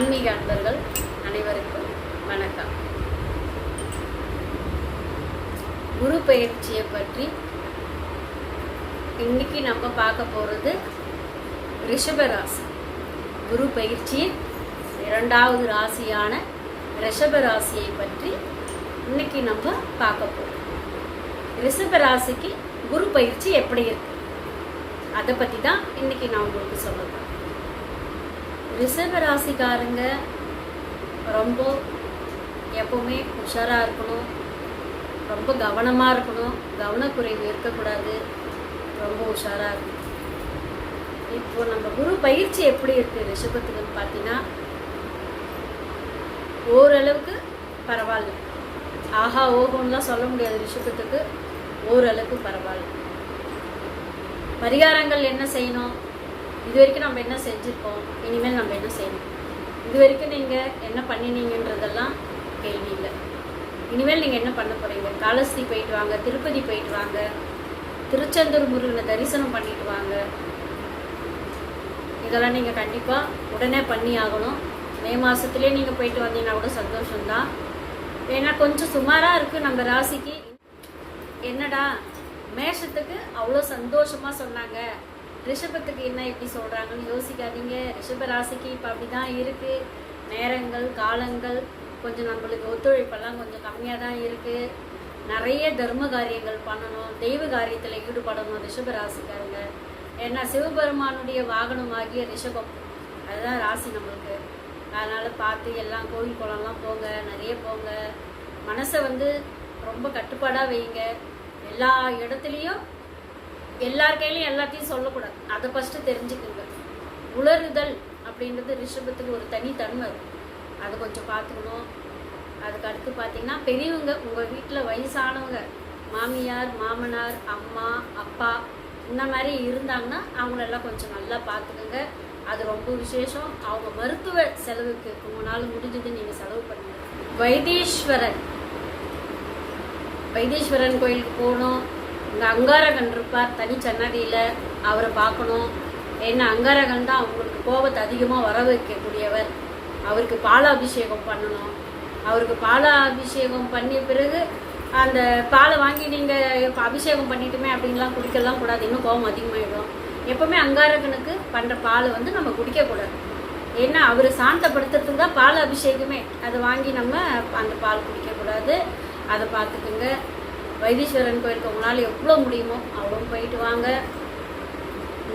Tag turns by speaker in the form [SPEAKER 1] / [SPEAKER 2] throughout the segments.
[SPEAKER 1] ஆன்மீக அன்பர்கள் அனைவருக்கும் வணக்கம். குரு பயிற்சியை பற்றி இன்னைக்கு நம்ம பார்க்க போகிறது ரிஷபராசி. குரு பயிற்சியின் இரண்டாவது ராசியான ரிஷபராசியை பற்றி இன்னைக்கு நம்ம பார்க்க போகிறோம் ரிஷபராசிக்கு குரு பயிற்சி எப்படி இருக்கு? அதை பற்றி தான் இன்னைக்கு நான் உங்களுக்கு சொல்லுவேன் ரிசர்வ ராசிக்காரங்க ரொம்ப எப்போவுமே உஷாராக இருக்கணும். ரொம்ப கவனமாக இருக்கணும். கவனக்குறைவு இருக்கக்கூடாது. ரொம்ப உஷாராக இருக்கணும். இப்போ நம்ம குரு பயிற்சி எப்படி இருக்குது ரிஷபத்துக்குன்னு பார்த்தீங்கன்னா ஓரளவுக்கு பரவாயில்ல. ஆஹா ஓகோன்னுலாம் சொல்ல முடியாது ரிஷபத்துக்கு. ஓரளவுக்கு பரவாயில்ல. பரிகாரங்கள் என்ன செய்யணும்? இது வரைக்கும் நம்ம என்ன செஞ்சுருக்கோம்? இனிமேல் நம்ம என்ன செய்யணும்? இது வரைக்கும் நீங்கள் என்ன பண்ணினீங்கன்றதெல்லாம் கேள்வி இல்லை. இனிமேல் நீங்கள் என்ன பண்ண போகிறீங்க காலஸ்தி போயிட்டு வாங்க திருப்பதி போயிட்டு வாங்க திருச்செந்தூர் முருகனை தரிசனம் பண்ணிட்டு வாங்க. இதெல்லாம் நீங்கள் கண்டிப்பாக உடனே பண்ணி ஆகணும். மே மாதத்துலேயே நீங்கள் போயிட்டு வந்தீங்கன்னா கூட சந்தோஷம்தான். ஏன்னா கொஞ்சம் சுமாராக இருக்குது நம்ம ராசிக்கு. என்னடா மேஷத்துக்கு அவ்வளோ சந்தோஷமாக சொன்னாங்க. ரிஷபத்துக்கு என்ன எப்படி சொல்கிறாங்கன்னு யோசிக்காதீங்க. ரிஷப ராசிக்கு இப்போ அப்படி தான் இருக்குது நேரங்கள் காலங்கள் கொஞ்சம் நம்மளுக்கு ஒத்துழைப்பெல்லாம் கொஞ்சம் கம்மியாக தான் இருக்குது நிறைய தர்ம காரியங்கள் பண்ணணும். தெய்வ காரியத்தில் ஈடுபடணும் ரிஷப ராசிக்காரங்க. ஏன்னா சிவபெருமானுடைய வாகனமாகிய ரிஷபம். அதுதான் ராசி நம்மளுக்கு. அதனால் பார்த்து எல்லாம் கோவில் குளம்லாம் போங்க நிறைய போங்க. மனசை வந்து ரொம்ப கட்டுப்பாடாக வைங்க. எல்லா இடத்துலையும் எல்லார் கையிலையும் எல்லாத்தையும் சொல்லக்கூடாது. அதை ஃபஸ்ட்டு தெரிஞ்சுக்குங்க. உளறுதல் அப்படின்றது ரிஷபத்துக்கு ஒரு தனி தன்மை அதை. கொஞ்சம் பார்த்துக்கணும். அதுக்கு அடுத்து பார்த்தீங்கன்னா பெரியவங்க உங்கள் வீட்டில் வயசானவங்க மாமியார் மாமனார் அம்மா அப்பா இந்த மாதிரி இருந்தாங்கன்னா அவங்களெல்லாம் கொஞ்சம் நல்லா பார்த்துக்கோங்க. அது ரொம்ப விசேஷம். அவங்க மருத்துவ செலவுக்கு உங்களால் முடிஞ்சது நீங்கள் செலவு பண்ணுங்க. வைத்தீஸ்வரன். வைத்தீஸ்வரன் கோயிலுக்கு போகணும். இங்கே அங்காரகன் இருப்பார் தனி சன்னதியில் அவரை பார்க்கணும். ஏன்னா அங்காரகன் தான் அவங்களுக்கு கோபத்தை அதிகமாக வர வைக்கக்கூடியவர் அவருக்கு பாலாபிஷேகம் பண்ணணும். அவருக்கு பாலாபிஷேகம் பண்ணிய பிறகு அந்த பாலை வாங்கி நீங்கள் அபிஷேகம் பண்ணிட்டுமே அப்படின்லாம் குடிக்கலாம் கூடாது. இன்னும் கோபம் அதிகமாகிடும் எப்பவுமே அங்காரகனுக்கு பண்ணுற பாலை வந்து நம்ம குடிக்கக்கூடாது ஏன்னா அவர் சாந்தப்படுத்துறதுக்கு தான் பால் அபிஷேகமே அதை வாங்கி நம்ம அந்த பால் குடிக்கக்கூடாது அதை பார்த்துக்குங்க. வைத்தீஸ்வரன் கோயிலுக்கு உங்களால் எவ்வளோ முடியுமோ அவ்வளோ போயிட்டு வாங்க.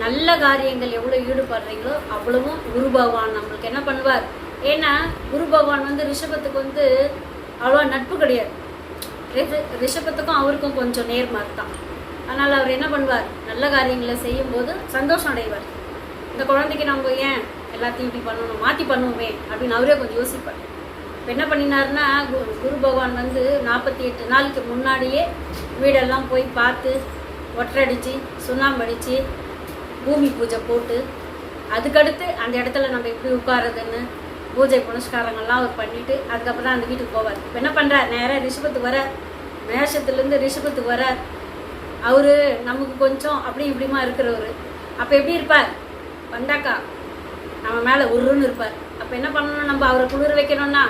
[SPEAKER 1] நல்ல காரியங்கள் எவ்வளோ ஈடுபடுறீங்களோ அவ்வளவும் குரு பகவான் நம்மளுக்கு என்ன பண்ணுவார்? ஏன்னா குரு பகவான் வந்து ரிஷபத்துக்கு வந்து அவ்வளோ நட்பு கிடையாது. ரிஷபத்துக்கும் அவருக்கும் கொஞ்சம் நேர்மார் தான். அதனால் அவர் என்ன பண்ணுவார்? நல்ல காரியங்களை செய்யும்போது சந்தோஷம் அடைவார். இந்த குழந்தைக்கு நம்ம ஏன் எல்லாத்தையும் இப்படி பண்ணணும் மாற்றி பண்ணுவோமே அப்படின்னு அவரே கொஞ்சம் யோசிப்பார். என்ன பண்ணினார்னா கு- குரு பகவான் வந்து நாற்பத்தி எட்டு நாளுக்கு முன்னாடியே வீடெல்லாம் போய் பார்த்து ஒற்றடிச்சு சுண்ணாம்பு அடித்து பூமி பூஜை போட்டு அதுக்கடுத்து அந்த இடத்துல நம்ம எப்படி உட்காருதுன்னு பூஜை புனஸ்காரங்கள்லாம் அவர் பண்ணிவிட்டு அதுக்கப்புறம் தான் அந்த வீட்டுக்கு போவார். இப்போ என்ன பண்ணுறார் நேராக ரிஷபத்துக்கு வரார். மேஷத்துலேருந்து ரிஷபத்துக்கு வரார். அவரு நமக்கு கொஞ்சம் அப்படி இப்படிமா இருக்கிறவர். அப்போ எப்படி இருப்பார்? வந்தாக்கா நம்ம மேலே உருன்னு இருப்பார். அப்போ என்ன பண்ணணும்? நம்ம அவரை குளிர வைக்கணும்னா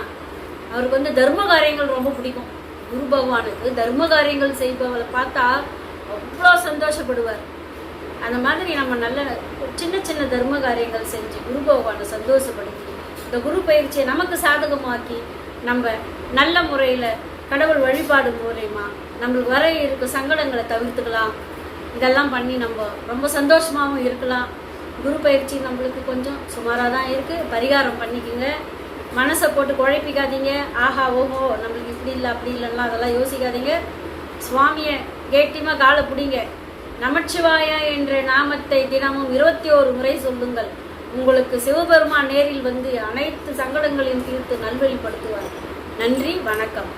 [SPEAKER 1] அவருக்கு வந்து தர்ம காரியங்கள் ரொம்ப பிடிக்கும். குரு பகவானுக்கு தர்ம காரியங்கள் செய்பவளை பார்த்தா அவ்வளோ சந்தோஷப்படுவார். அந்த மாதிரி நம்ம நல்ல சின்ன சின்ன தர்ம காரியங்கள் செஞ்சு குரு பகவானை சந்தோஷப்படுத்தி இந்த குரு பயிற்சியை நமக்கு சாதகமாக்கி நம்ம நல்ல முறையில் கடவுள் வழிபாடு மூலயமா நம்மளுக்கு வர இருக்க சங்கடங்களை தவிர்த்துக்கலாம். இதெல்லாம் பண்ணி நம்ம ரொம்ப சந்தோஷமாகவும் இருக்கலாம். குரு பயிற்சி நம்மளுக்கு கொஞ்சம் சுமாராக தான் இருக்குது பரிகாரம் பண்ணிக்கோங்க. மனசை போட்டு குழப்பிக்காதீங்க. ஆஹா ஓஹோ நம்மளுக்கு இப்படி இல்லை அப்படி இல்லைன்னா அதெல்லாம் யோசிக்காதீங்க. சுவாமியை கேட்டியமாக காலை பிடிங்க. நமச்சிவாயா என்ற நாமத்தை தினமும் இருபத்தி ஓரு முறை சொல்லுங்கள். உங்களுக்கு சிவபெருமான் நேரில் வந்து அனைத்து சங்கடங்களையும் தீர்த்து நல்வழிப்படுத்துவார். நன்றி வணக்கம்.